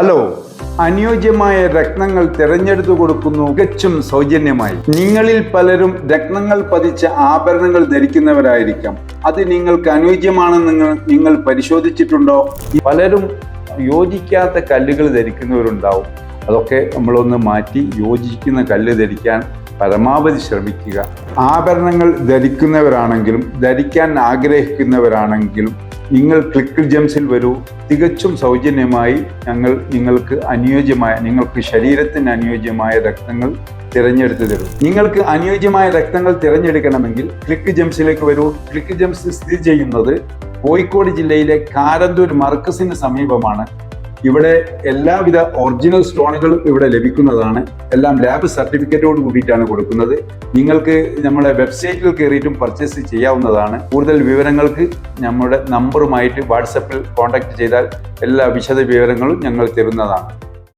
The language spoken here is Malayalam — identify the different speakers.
Speaker 1: ഹലോ. അനുയോജ്യമായ രക്തങ്ങൾ തിരഞ്ഞെടുത്തു കൊടുക്കുന്നു. തികച്ചും സൗജന്യമായി. നിങ്ങളിൽ പലരും രക്തങ്ങൾ പതിച്ച ആഭരണങ്ങൾ ധരിക്കുന്നവരായിരിക്കാം. അത് നിങ്ങൾക്ക് അനുയോജ്യമാണെന്ന് നിങ്ങൾ പരിശോധിച്ചിട്ടുണ്ടോ? പലരും യോജിക്കാത്ത കല്ലുകൾ ധരിക്കുന്നവരുണ്ടാവും. അതൊക്കെ നമ്മളൊന്ന് മാറ്റി യോജിക്കുന്ന കല്ല് ധരിക്കാൻ പരമാവധി ശ്രമിക്കുക. ആഭരണങ്ങൾ ധരിക്കുന്നവരാണെങ്കിലും ധരിക്കാൻ ആഗ്രഹിക്കുന്നവരാണെങ്കിലും നിങ്ങൾ ക്ലിക്ക് ജംസിൽ വരൂ. തികച്ചും സൗജന്യമായി ഞങ്ങൾ നിങ്ങൾക്ക് അനുയോജ്യമായ നിങ്ങൾക്ക് ശരീരത്തിന് അനുയോജ്യമായ രക്തങ്ങൾ തിരഞ്ഞെടുത്ത് തരും. നിങ്ങൾക്ക് അനുയോജ്യമായ രക്തങ്ങൾ തിരഞ്ഞെടുക്കണമെങ്കിൽ ക്ലിക്ക് ജംസിലേക്ക് വരൂ. ക്ലിക്ക് ജംസ് സ്ഥിതി ചെയ്യുന്നത് കോഴിക്കോട് ജില്ലയിലെ കാരന്തൂർ മർക്കസിന് സമീപമാണ്. ഇവിടെ എല്ലാവിധ ഒറിജിനൽ സ്റ്റോണുകളും ഇവിടെ ലഭിക്കുന്നതാണ്. എല്ലാം ലാബ് സർട്ടിഫിക്കറ്റോട് കൂടിയിട്ടാണ് കൊടുക്കുന്നത്. നിങ്ങൾക്ക് നമ്മുടെ വെബ്സൈറ്റിൽ കയറിയിട്ടും പർച്ചേസ് ചെയ്യാവുന്നതാണ്. കൂടുതൽ വിവരങ്ങൾക്ക് നമ്മുടെ നമ്പറുമായിട്ട് വാട്സപ്പിൽ കോൺടാക്ട് ചെയ്താൽ എല്ലാ വിശദ വിവരങ്ങളും ഞങ്ങൾ തരുന്നതാണ്.